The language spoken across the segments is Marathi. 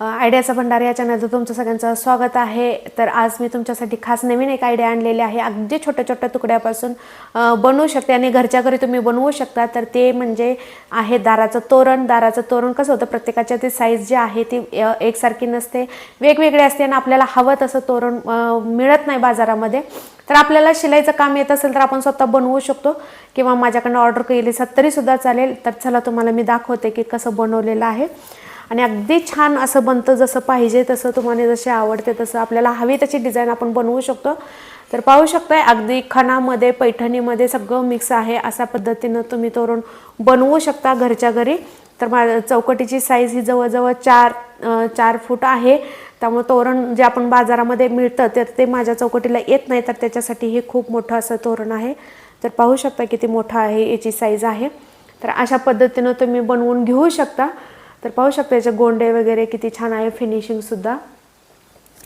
आयडियाचा भंडार या चॅनलचं तुमचं सगळ्यांचं स्वागत आहे. तर आज मी तुमच्यासाठी खास नवीन एक आयडिया आणलेली आहे. अगदी छोट्या छोट्या तुकड्यापासून बनवू शकते आणि घरच्या घरी तुम्ही बनवू शकता. तर ते म्हणजे आहे दाराचं तोरण. दाराचं तोरण कसं होतं? प्रत्येकाच्या ती साईज जी आहे ती एकसारखी नसते. वेगवेगळी असते आणि आपल्याला हवं तसं तोरण मिळत नाही बाजारामध्ये. तर आपल्याला शिलाईचं काम येत असेल तर आपण स्वतः बनवू शकतो. किंवा माझ्याकडनं ऑर्डर केली तरीसुद्धा चालेल. तर चला तुम्हाला मी दाखवते की कसं बनवलेलं आहे. आणि अगदी छान असं बनतं जसं पाहिजे तसं तुम्हाला जसे आवडते तसं आपल्याला हवी तशी डिझाईन आपण बनवू शकतो. तर पाहू शकताय अगदी खणामध्ये पैठणीमध्ये सगळं मिक्स आहे. अशा पद्धतीनं तुम्ही तोरण बनवू शकता घरच्या घरी. तर मा चौकटीची साईज ही जवळजवळ चार चार फूट आहे. त्यामुळे तोरण जे आपण बाजारामध्ये मिळतं तर ते माझ्या चौकटीला येत नाही. तर त्याच्यासाठी हे खूप मोठं असं तोरण आहे. तर पाहू शकता किती मोठं आहे याची साईज आहे. तर अशा पद्धतीनं तुम्ही बनवून घेऊ शकता. तर पाहू शकता याचे गोंडे वगैरे किती छान आहे फिनिशिंगसुद्धा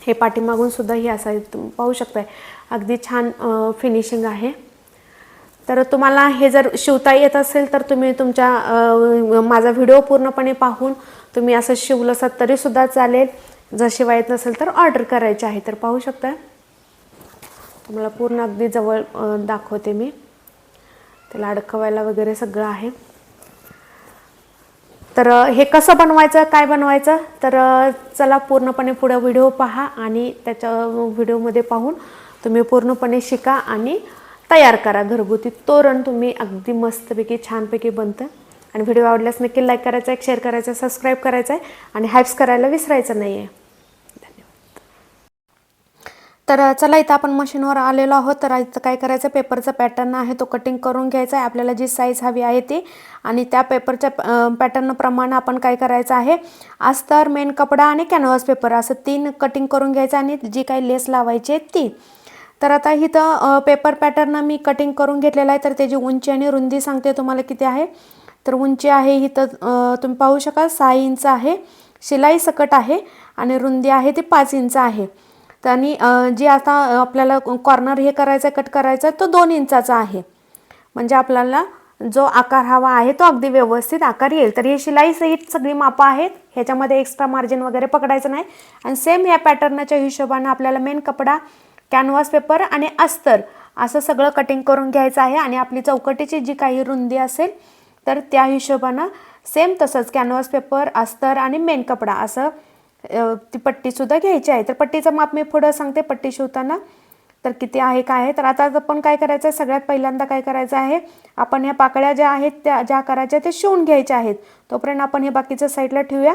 हे पाठीमागून सुद्धा ही असं तुम्ही पाहू शकताय. अगदी छान फिनिशिंग आहे. तर तुम्हाला हे जर शिवता येत असेल तर तुम्ही तुमच्या माझा व्हिडिओ पूर्णपणे पाहून तुम्ही असं शिवलंसात तरीसुद्धा चालेल. जर शिवाय येत नसेल तर ऑर्डर करायची आहे. तर पाहू शकता तुम्हाला पूर्ण अगदी जवळ दाखवते मी. त्याला अडकवायला वगैरे सगळं आहे. तर हे कसं बनवायचं काय बनवायचं? तर चला पूर्णपणे पुढे व्हिडिओ पहा आणि त्याच्या व्हिडिओमध्ये पाहून तुम्ही पूर्णपणे शिका आणि तयार करा. घरगुती तोरण तुम्ही अगदी मस्तपैकी छानपैकी बनतं. आणि व्हिडिओ आवडल्यास नक्की लाईक करायचा आहे शेअर करायचा आहे सबस्क्राईब करायचा आहे आणि हायप्स करायला विसरायचं नाही आहे तर चला इथं आपण मशीनवर आलेलो आहोत. तर इथं काय करायचं पेपरचा पॅटर्न आहे तो कटिंग करून घ्यायचा आहे. आपल्याला जी साईज हवी आहे ती. आणि त्या पेपरच्या पॅटर्नप्रमाणे आपण काय करायचं आहे? अस्तर मेन कपडा आणि कॅनव्हास पेपर असं तीन कटिंग करून घ्यायचं आणि जी काही लेस लावायची आहे ती. तर आता इथं पेपर पॅटर्न मी कटिंग करून घेतलेलं आहे. तर त्याची उंची आणि रुंदी सांगते तुम्हाला किती आहे? तर उंची आहे इथं तुम्ही पाहू शकाल सहा इंच आहे. शिलाई सकट आहे आणि रुंदी आहे ती पाच इंच आहे. त्यांनी जे आता आपल्याला कॉर्नर हे करायचं आहे कट करायचा आहे तो दोन इंचाचा आहे. म्हणजे आपल्याला जो आकार हवा आहे तो अगदी व्यवस्थित आकार येईल. तर ही शिलाई सहित सगळी मापं आहेत. ह्याच्यामध्ये एक्स्ट्रा मार्जिन वगैरे पकडायचं नाही. आणि सेम या पॅटर्नच्या हिशोबानं आपल्याला मेन कपडा कॅनव्हास पेपर आणि अस्तर असं सगळं कटिंग करून घ्यायचं आहे. आणि आपली चौकटीची जी काही रुंदी असेल तर त्या हिशोबानं सेम तसंच कॅनव्हास पेपर अस्तर आणि मेन कपडा असं ती पट्टीसुद्धा घ्यायची आहे. तर पट्टीचं माप मी पुढं सांगते पट्टी शिवताना. तर किती आहे काय आहे? तर आता आपण काय करायचं आहे? सगळ्यात पहिल्यांदा काय करायचं आहे? आपण ह्या पाकळ्या ज्या आहेत त्या ज्या करायच्या ते शिवून घ्यायच्या आहेत. तोपर्यंत आपण हे बाकीच्या साईडला ठेवूया.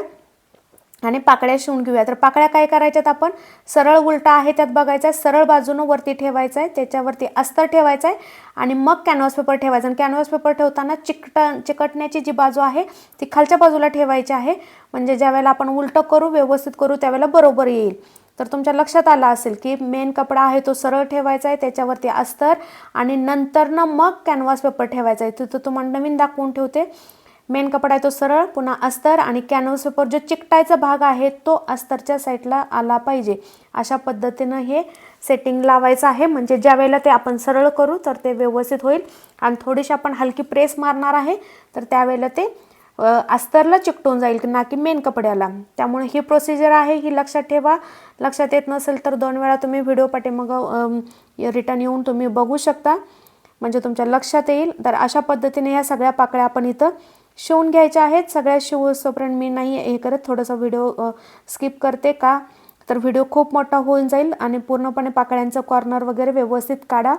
आणि पाकळ्या शिवून घेऊया. तर पाकळ्या काय करायच्यात आपण? सरळ उलटा आहे त्यात बघायचं आहे सरळ बाजूनं वरती ठेवायचं आहे त्याच्यावरती अस्तर ठेवायचं आहे आणि मग कॅनव्हास पेपर ठेवायचा. आणि कॅनव्हास पेपर ठेवताना चिकट चिकटण्याची जी बाजू आहे ती खालच्या बाजूला ठेवायची आहे. म्हणजे ज्यावेळेला आपण उलटं करू व्यवस्थित करू त्यावेळेला बरोबर येईल. तर तुमच्या लक्षात आलं असेल की मेन कपडा आहे तो सरळ ठेवायचा आहे त्याच्यावरती अस्तर आणि नंतरनं मग कॅनव्हास पेपर ठेवायचा आहे तिथं तुम्हाला नवीन दाखवून ठेवते. मेन कपडा आहे तो सरळ पुन्हा अस्तर आणि कॅनव्हास पेपर जो चिकटायचा भाग आहे तो अस्तरच्या साईडला आला पाहिजे. अशा पद्धतीनं हे सेटिंग लावायचं आहे. म्हणजे ज्या वेळेला ते आपण सरळ करू तर ते व्यवस्थित होईल. आणि थोडीशी आपण हलकी प्रेस मारणार आहे तर त्यावेळेला ते अस्तरला चिकटून जाईल ना की मेन कपड्याला. त्यामुळे ही प्रोसिजर आहे ही लक्षात ठेवा. लक्षात येत नसेल तर दोन वेळा तुम्ही व्हिडिओ पाठीमग रिटर्न येऊन तुम्ही बघू शकता. म्हणजे तुमच्या लक्षात येईल. तर अशा पद्धतीने ह्या सगळ्या पाकळ्या आपण इथं शिवून घ्यायच्या आहेत. सगळ्या शिवसोपर्यंत मी नाही हे करत. थोडंसं व्हिडिओ स्किप करते का? तर व्हिडिओ खूप मोठा होऊन जाईल आणि पूर्णपणे पाकळ्यांचं कॉर्नर वगैरे व्यवस्थित काढा.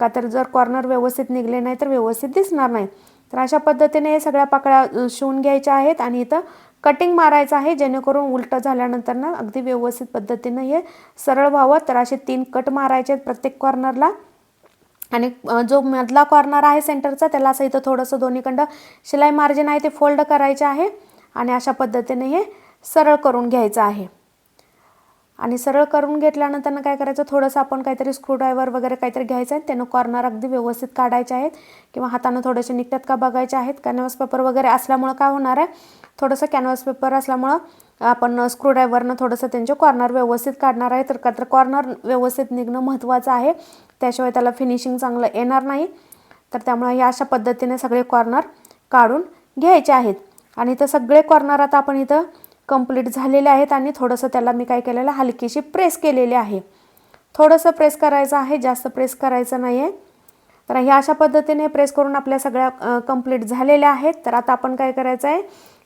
का तर जर कॉर्नर व्यवस्थित निघले नाही तर व्यवस्थित दिसणार नाही. तर अशा पद्धतीने हे सगळ्या पाकळ्या शिवून घ्यायच्या आहेत आणि इथं कटिंग मारायचं आहे. जेणेकरून उलटं झाल्यानंतर ना अगदी व्यवस्थित पद्धतीनं हे सरळ व्हावं. तर असे तीन कट मारायचे आहेत प्रत्येक कॉर्नरला आणि जो मधला कॉर्नर आहे सेंटरचा त्याला असं इथं थोडंसं दोन्हीकडं शिलाई मार्जिन आहे ते फोल्ड करायचे आहे. आणि अशा पद्धतीने हे सरळ करून घ्यायचं आहे. आणि सरळ करून घेतल्यानंतर काय करायचं थोडंसं आपण काहीतरी स्क्रूड्रायव्हर वगैरे काहीतरी घ्यायचं आहे त्यानं कॉर्नर अगदी व्यवस्थित काढायचे आहेत. किंवा हातानं थोडेसे निघतात का बघायचे आहेत. कॅनव्हास पेपर वगैरे असल्यामुळं काय होणार आहे थोडंसं कॅनव्हास पेपर असल्यामुळं आपण स्क्रूड्रायव्हरनं थोडंसं त्यांचे कॉर्नर व्यवस्थित काढणार आहे. तर का तर कॉर्नर व्यवस्थित निघणं महत्त्वाचं आहे. त्याशिवाय त्याला फिनिशिंग चांगलं येणार नाही. तर त्यामुळे या अशा पद्धतीने सगळे कॉर्नर काढून घ्यायचे आहेत. आणि इथं सगळे कॉर्नर आता आपण इथं कंप्लीट झालेले आहेत आणि थोडंसं त्याला मी काय केलेलं हलकीशी प्रेस केलेली आहे. थोडंसं प्रेस करायचं आहे जास्त प्रेस करायचं नाही आहे तर ह्या अशा पद्धतीने प्रेस करून आपल्या सगळ्या कंप्लीट झालेल्या आहेत. तर आता आपण काय करायचं आहे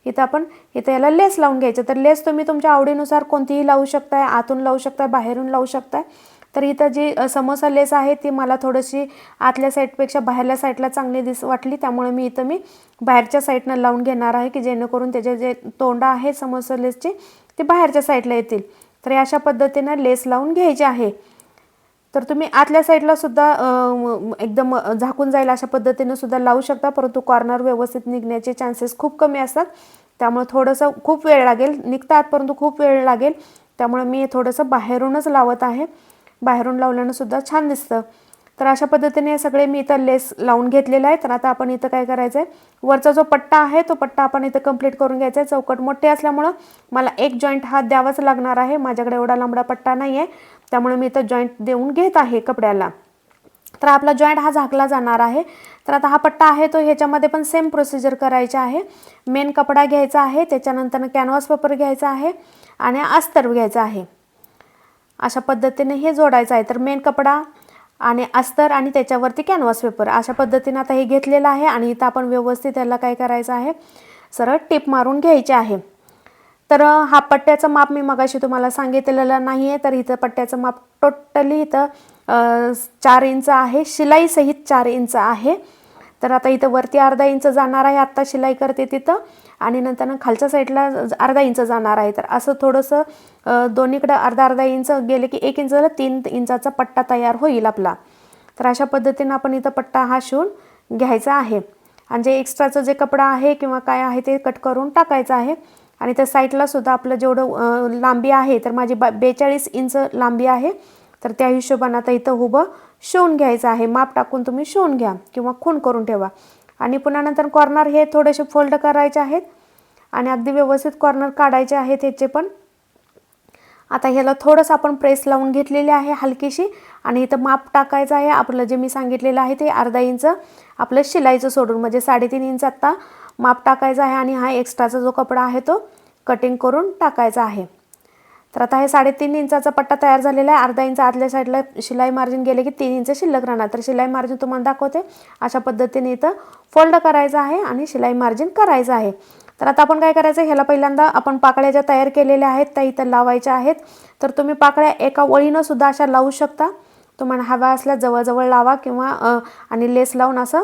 इथं आपण इथं याला लेस लावून घ्यायचं. तर लेस तुम्ही तुमच्या आवडीनुसार कोणतीही लावू शकताय आतून लावू शकताय बाहेरून लावू शकताय. तर इथं जी समोसा लेस आहे ती मला थोडीशी आतल्या साईडपेक्षा बाहेरल्या साईडला चांगली दिस वाटली. त्यामुळे मी इथं मी बाहेरच्या साईडनं लावून घेणार आहे की जेणेकरून त्याचे जे तोंड आहे समोसा लेसचे ते बाहेरच्या साईडला येतील. तर अशा पद्धतीनं लेस लावून घ्यायचे आहे. तर तुम्ही आतल्या साईडला सुद्धा एकदम झाकून जाईल अशा पद्धतीनं सुद्धा लावू शकता. परंतु कॉर्नर व्यवस्थित निघण्याचे चान्सेस खूप कमी असतात. त्यामुळे थोडंसं खूप वेळ लागेल. निघतात परंतु खूप वेळ लागेल. त्यामुळे मी थोडंसं बाहेरूनच लावत आहे. बाहेरून लावल्यानं सुद्धा छान दिसतं. तर अशा पद्धतीने हे सगळे मी इथं लेस लावून घेतलेलं आहे तर आता आपण इथं काय करायचं आहे वरचा जो पट्टा आहे तो पट्टा आपण इथं कंप्लीट करून घ्यायचा आहे. चौकट मोठे असल्यामुळं मला एक जॉईंट हा द्यावाच लागणार आहे. माझ्याकडे एवढा लांबडा पट्टा नाही आहे त्यामुळे मी इथं जॉईंट देऊन घेत आहे कपड्याला. तर आपला जॉईंट हा झाकला जाणार आहे. तर आता हा पट्टा आहे तो ह्याच्यामध्ये पण सेम प्रोसिजर करायची आहे. मेन कपडा घ्यायचा आहे त्याच्यानंतर कॅनव्हास पेपर घ्यायचा आहे आणि अस्तर घ्यायचा आहे. अशा पद्धतीने हे जोडायचं आहे. तर मेन कपडा आणि अस्तर आणि त्याच्यावरती कॅनव्हास पेपर अशा पद्धतीने आता हे घेतलेलं आहे आणि इथं आपण व्यवस्थित त्याला काय करायचं आहे? सरळ टिप मारून घ्यायचे आहे. तर हा पट्ट्याचं माप मी मगाशी तुम्हाला सांगितलेलं नाही आहे तर इथं पट्ट्याचं माप टोटली इथं चार इंच आहे. शिलाईसहित चार इंच आहे. तर आता इथं वरती अर्धा इंच जाणार आहे. आत्ता शिलाई करते तिथं. आणि नंतर खालच्या साईडला अर्धा इंच जाणार आहे. तर असं थोडंसं दोन्हीकडं अर्धा अर्धा इंच गेले की एक इंच तीन इंचाचा पट्टा तयार होईल आपला. तर अशा पद्धतीनं आपण इथं पट्टा हा शिवून घ्यायचा आहे. आणि जे एक्स्ट्राचं जे कपडा आहे किंवा काय आहे ते कट करून टाकायचं आहे. आणि त्या साईडला सुद्धा आपलं जेवढं लांबी आहे तर माझी बा बेचाळीस इंच लांबी आहे. तर त्या हिशोबानं आता इथं उभं शिवून घ्यायचं आहे. माप टाकून तुम्ही शिवून घ्या किंवा खून करून ठेवा. आणि पुन्हा नंतर कॉर्नर हे थोडेसे फोल्ड करायचे आहेत. आणि अगदी व्यवस्थित कॉर्नर काढायचे आहेत ह्याचे पण. आता ह्याला थोडंसं आपण प्रेस लावून घेतलेली आहे हलकीशी. आणि इथं माप टाकायचं आहे. आपलं जे मी सांगितलेलं आहे ते अर्धा इंच आपलं शिलाईचं सोडून म्हणजे साडेतीन इंच आत्ता माप टाकायचं आहे. आणि हा एक्स्ट्राचा जो कपडा आहे तो कटिंग करून टाकायचा आहे. तर आता हे साडेतीन इंचाचा पट्टा तयार झालेला आहे. अर्धा इंच आतल्या साईडला शिलाई मार्जिन गेले की तीन इंच शिल्लक राहणार. तर शिलाई मार्जिन तुम्हाला दाखवते. अशा पद्धतीने इथं फोल्ड करायचं आहे आणि शिलाई मार्जिन करायचं आहे. तर आता आपण काय करायचं? ह्याला पहिल्यांदा आपण पाकळ्या ज्या तयार केलेल्या आहेत त्या इथं लावायच्या आहेत. तर तुम्ही पाकळ्या एका वळीनं सुद्धा अशा लावू शकता. तुम्हाला हव्या असल्या जवळजवळ लावा किंवा आणि लेस लावून असं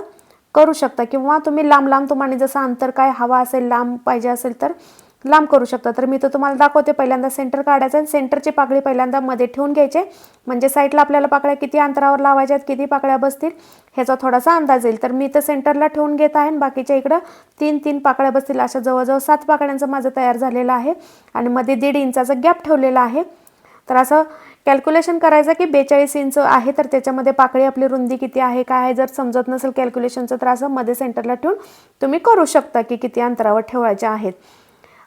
करू शकता. किंवा तुम्ही लांब लांब तुम्हाला जसं अंतर काय हवा असेल लांब पाहिजे असेल तर लांब करू शकता. तर मी तर तुम्हाला दाखवते पहिल्यांदा सेंटर काढायचं आणि सेंटरची पाकळी पहिल्यांदा मध्ये ठेवून घ्यायचे. म्हणजे साईडला आपल्याला पाकळ्या किती अंतरावर लावायच्या आहेत किती पाकळ्या बसतील ह्याचा थोडासा अंदाज येईल. तर मी तर सेंटरला ठेवून घेत आहे आणि बाकीच्या इकडं तीन तीन पाकळ्या बसतील. अशा जवळजवळ सात पाकळ्यांचं माझं तयार झालेलं आहे. आणि मध्ये दीड इंचाचा गॅप ठेवलेला आहे. तर असं कॅल्क्युलेशन करायचं की बेचाळीस इंच आहे तर त्याच्यामध्ये पाकळी आपली रुंदी किती आहे काय आहे जर समजत नसेल कॅल्क्युलेशनचं तर असं मध्ये सेंटरला ठेवून तुम्ही करू शकता की किती अंतरावर ठेवायच्या आहेत.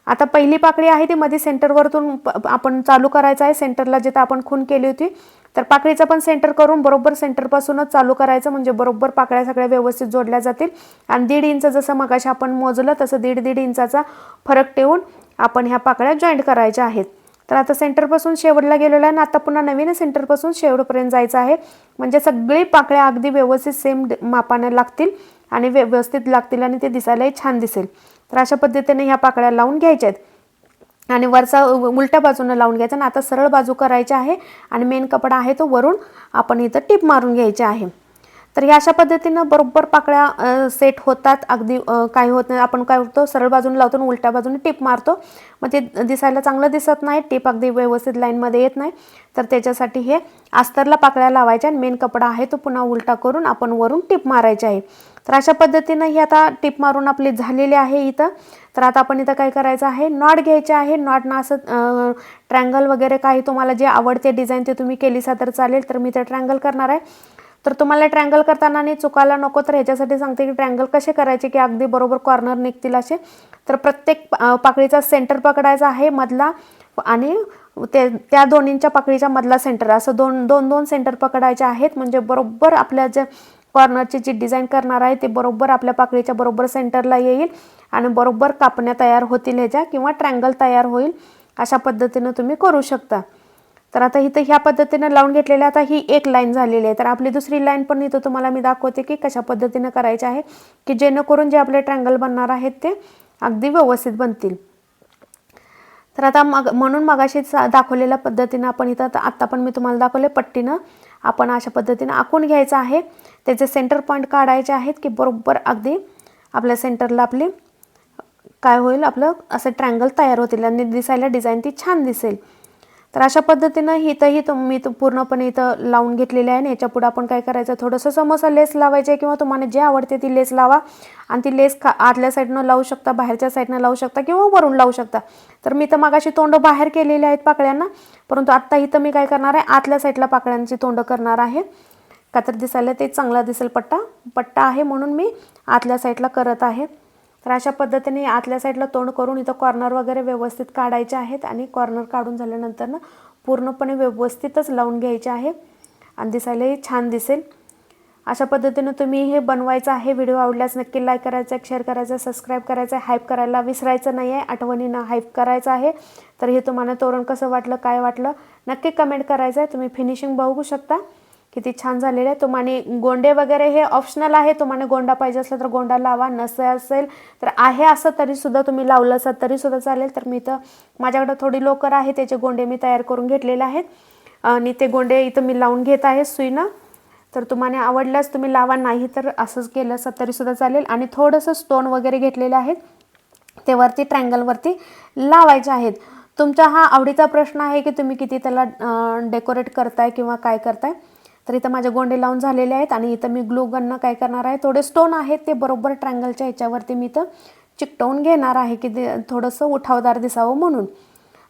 आता पहिली पाकळी आहे ती मध्ये सेंटरवरतून प- आपण चालू करायचं आहे. सेंटरला जिथं आपण खून केली होती तर पाकळीचं पण सेंटर करून बरोबर सेंटरपासूनच चालू करायचं. म्हणजे बरोबर पाकळ्या सगळ्या व्यवस्थित जोडल्या जातील. आणि दीड इंच जसं मगाशी आपण मोजलं तसं दीड दीड इंचाचा फरक ठेवून आपण ह्या पाकळ्या जॉईंट करायच्या आहेत. तर आता सेंटरपासून शेवटला गेलेलं आहे आणि आता पुन्हा नवीन सेंटरपासून शेवटपर्यंत जायचं आहे. म्हणजे सगळी पाकळ्या अगदी व्यवस्थित सेम मापाने लागतील आणि व्यवस्थित लागतील आणि ते दिसायलाही छान दिसेल. तर अशा पद्धतीने ह्या पाकळ्या लावून घ्यायच्या आहेत. आणि वरचा उलट्या बाजूनं लावून घ्यायचा आणि आता सरळ बाजू करायची आहे आणि मेन कपडा आहे तो वरून आपण इथं टिप मारून घ्यायचे आहे. तर ह्या अशा पद्धतीनं बरोबर पाकळ्या सेट होतात. अगदी काही होत नाही. आपण काय करतो? सरळ बाजूने लावतो आणि उलट्या बाजूने टिप मारतो. मग ते दिसायला चांगलं दिसत नाही. टिप अगदी व्यवस्थित लाईनमध्ये येत नाही. तर त्याच्यासाठी हे अस्तरला पाकळ्या लावायच्या आणि मेन कपडा आहे तो पुन्हा उलटा करून आपण वरून टिप मारायची आहे. तर अशा पद्धतीनं ही आता टिप मारून आपली झालेली आहे इथं. तर आता आपण इथं काय करायचं आहे? नॉट घ्यायचे आहे. नॉटनं असं ट्रँगल वगैरे काही तुम्हाला जे आवडते डिझाईन ते तुम्ही केलीसा तर चालेल. तर मी ते ट्रँगल करणार आहे. तर तुम्हाला ट्रँगल करताना आणि चुकायला नको तर ह्याच्यासाठी सांगते की ट्रँगल कसे करायचे की अगदी बरोबर कॉर्नर निघतील असे. तर प्रत्येक पाकळीचा सेंटर पकडायचा आहे मधला आणि ते त्या दोन्हींच्या पाकळीच्या मधला सेंटर. असं दोन दोन दोन सेंटर पकडायचे आहेत. म्हणजे बरोबर आपल्या जे कॉर्नरची जी डिझाईन करणार आहे ते बरोबर आपल्या पाकळीच्या बरोबर सेंटरला येईल आणि बरोबर कापण्या तयार होतील ह्याच्या किंवा ट्रँगल तयार होईल अशा पद्धतीनं तुम्ही करू शकता. तर आता इथं ह्या पद्धतीनं लावून घेतलेल्या आता ही एक लाईन झालेली आहे. तर आपली दुसरी लाईन पण इथं तुम्हाला मी दाखवते की कशा पद्धतीनं करायचे आहे की जेणेकरून जे आपले ट्रँगल बनणार आहेत ते अगदी व्यवस्थित बनतील. तर आता मग म्हणून मगाशी दाखवलेल्या पद्धतीनं आपण इथं आत्ता पण मी तुम्हाला दाखवले पट्टीनं आपण अशा पद्धतीनं आखून घ्यायचं आहे. त्याचे सेंटर पॉईंट काढायचे आहेत की बरोबर अगदी आपल्या सेंटरला आपली काय होईल आपलं असं ट्रँगल तयार होतील आणि दिसायला डिझाईन ती छान दिसेल. तर अशा पद्धतीनं इथंही तो मी पूर्णपणे इथं लावून घेतलेले आहे आणि याच्यापुढं आपण काय करायचं थोडंसं समोसा लेस लावायचे आहे किंवा तुम्हाला जे आवडते ती लेस लावा आणि ती लेस खा आतल्या साईडनं लावू शकता बाहेरच्या साईडनं लावू शकता किंवा वरून लावू शकता. तर मी तर मागाशी तोंड बाहेर केलेले आहेत पाकळ्यांना परंतु आत्ता इथं मी काय करणार आहे आतल्या साईडला पाकळ्यांची तोंड करणार आहे. का तर दिसायला ते चांगला दिसेल पट्टा पट्टा आहे म्हणून मी आतल्या साईडला करत आहे. तर अशा पद्धतीने आतल्या साईडला तोंड करून इथं कॉर्नर वगैरे व्यवस्थित काढायचे आहेत आणि कॉर्नर काढून झाल्यानंतर ना पूर्णपणे व्यवस्थितच लावून घ्यायचे आहे. आणि दिसायलाही छान दिसेल. अशा पद्धतीनं तुम्ही हे बनवायचं आहे व्हिडिओ आवडल्यास नक्की लाईक करायचा शेअर करायचं सबस्क्राईब करायचं हाईप करायला विसरायचं नाही आहे आठवणीनं हाईप करायचं आहे. तर हे तुम्हाला तोरण कसं वाटलं काय वाटलं नक्की कमेंट करायचं आहे तुम्ही फिनिशिंग बघू शकता. किती छान झालेलं आहे. तुम्हाला गोंडे वगैरे हे ऑप्शनल आहे. तुम्हाला गोंडा पाहिजे असला तर गोंडा लावा. नसे असेल तर आहे असं तरीसुद्धा तुम्ही लावलं असं तरीसुद्धा चालेल. तर मी तर माझ्याकडं थोडी लोकर आहे. त्याचे गोंडे मी तयार करून घेतलेले आहेत. आणि ते गोंडे इथं मी लावून घेत आहे सुईनं. तर तुम्हाला आवडल्यास तुम्ही लावा. नाही तर असंच केलं असं तरीसुद्धा चालेल. आणि थोडंसं स्टोन वगैरे घेतलेले आहेत. ते वरती ट्रँगलवरती लावायचे आहेत. तुमचा हा आवडीचा प्रश्न आहे की तुम्ही किती त्याला डेकोरेट करताय किंवा काय करताय? तर इथं माझे गोंडे लावून झालेले आहेत आणि इथं मी ग्लू गननं काय करणार आहे थोडे स्टोन आहेत ते बरोबर ट्रँगलच्या ह्याच्यावरती मी इथं चिकटवून घेणार आहे की ते थोडंसं उठावदार दिसावं म्हणून.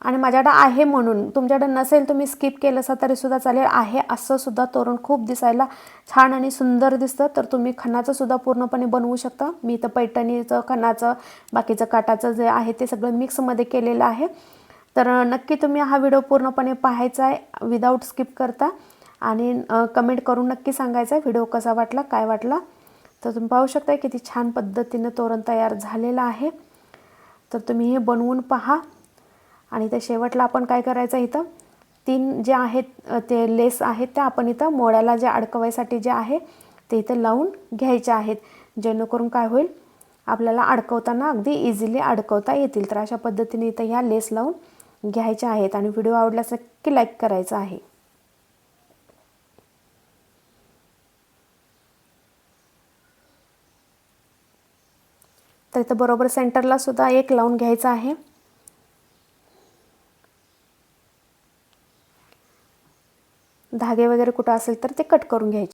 आणि माझ्याकडं आहे म्हणून. तुमच्याकडं नसेल तुम्ही स्किप केलं असं तरीसुद्धा चालेल. आहे असं सुद्धा तोरण खूप दिसायला छान आणि सुंदर दिसतं. तर तुम्ही खणाचं सुद्धा पूर्णपणे बनवू शकता. मी इथं पैठणीचं खणाचं बाकीचं काटाचं जे आहे ते सगळं मिक्समध्ये केलेलं आहे. तर नक्की तुम्ही हा व्हिडिओ पूर्णपणे पाहायचा आहे. विदाऊट स्किप करता. आणि कमेंट करून नक्की सांगायचं आहे व्हिडिओ कसा वाटला काय वाटला. तर तुम्ही पाहू शकता किती छान पद्धतीनं तोरण तयार झालेलं आहे. तर तुम्ही हे बनवून पहा. आणि त्या शेवटला आपण काय करायचं इथं? तीन जे आहेत ते लेस आहेत त्या आपण इथं मोळ्याला जे अडकवायसाठी जे आहे ते इथं लावून घ्यायचे आहेत. जेणेकरून काय होईल आपल्याला अडकवताना अगदी इझिली अडकवता येतील. तर अशा पद्धतीने इथं ह्या लेस लावून घ्यायच्या आहेत. आणि व्हिडिओ आवडल्यास नक्की लाईक करायचा आहे. तर इथं बरोबर सेंटरला सुद्धा एक लावून घ्यायचा आहे. धागे वगैरे कुठं असेल तर ते कट करून घ्यायचे.